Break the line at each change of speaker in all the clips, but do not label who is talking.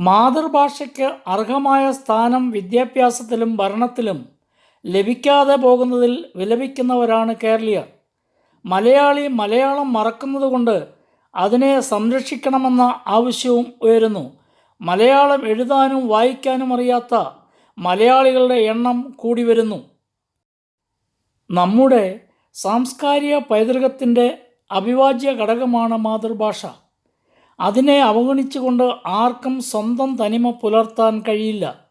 മാതൃഭാഷയ്ക്ക് അർഹമായ സ്ഥാനം വിദ്യാഭ്യാസത്തിലും ഭരണത്തിലും ലഭിക്കാതെ പോകുന്നതിൽ വിലപിക്കുന്നവരാണ് കേരളീയർ. മലയാളി മലയാളം മറക്കുന്നതുകൊണ്ട് അതിനെ സംരക്ഷിക്കണമെന്ന ആവശ്യവും ഉയരുന്നു. മലയാളം എഴുതാനും വായിക്കാനും അറിയാത്ത മലയാളികളുടെ എണ്ണം കൂടി വരുന്നു. നമ്മുടെ സാംസ്കാരിക പൈതൃകത്തിന്റെ അവിഭാജ്യ ഘടകമാണ് മാതൃഭാഷ. അതിനെ അവഗണിച്ചുകൊണ്ട് ആർക്കും സ്വന്തം തനിമ പുലർത്താൻ കഴിയില്ല.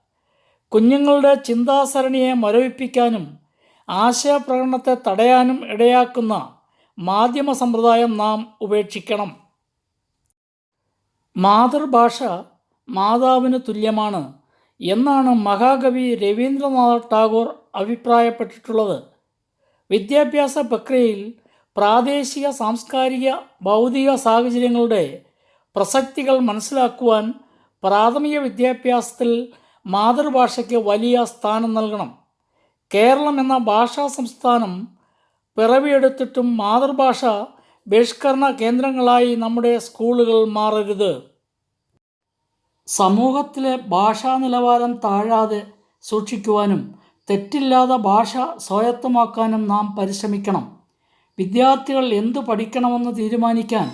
കുഞ്ഞുങ്ങളുടെ ചിന്താസരണിയെ മരവിപ്പിക്കാനും ആശയപ്രകടനത്തെ തടയാനും ഇടയാക്കുന്ന മാധ്യമ സമ്പ്രദായം നാം ഉപേക്ഷിക്കണം. മാതൃഭാഷ മാതാവിന് തുല്യമാണ് എന്നാണ് മഹാകവി രവീന്ദ്രനാഥ് ടാഗോർ അഭിപ്രായപ്പെട്ടിട്ടുള്ളത്. വിദ്യാഭ്യാസ പ്രക്രിയയിൽ പ്രാദേശിക സാംസ്കാരിക ഭൗതിക സാഹചര്യങ്ങളുടെ പ്രസക്തികൾ മനസ്സിലാക്കുവാൻ പ്രാഥമിക വിദ്യാഭ്യാസത്തിൽ മാതൃഭാഷയ്ക്ക് വലിയ സ്ഥാനം നൽകണം. കേരളം എന്ന ഭാഷാ സംസ്ഥാനം പിറവിയെടുത്തിട്ടും മാതൃഭാഷ ബഹിഷ്കരണ കേന്ദ്രങ്ങളായി നമ്മുടെ സ്കൂളുകൾ മാറരുത്. സമൂഹത്തിലെ ഭാഷാ നിലവാരം താഴാതെ സൂക്ഷിക്കുവാനും തെറ്റില്ലാതെ ഭാഷ സ്വായത്തമാക്കാനും നാം പരിശ്രമിക്കണം. വിദ്യാർത്ഥികൾ എന്തു പഠിക്കണമെന്ന് തീരുമാനിക്കാൻ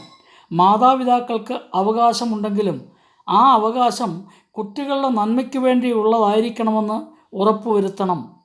മാതാപിതാക്കൾക്ക് അവകാശമുണ്ടെങ്കിലും ആ അവകാശം കുട്ടികളുടെ നന്മയ്ക്ക് വേണ്ടിയുള്ളതായിരിക്കണമെന്ന് ഉറപ്പുവരുത്തണം.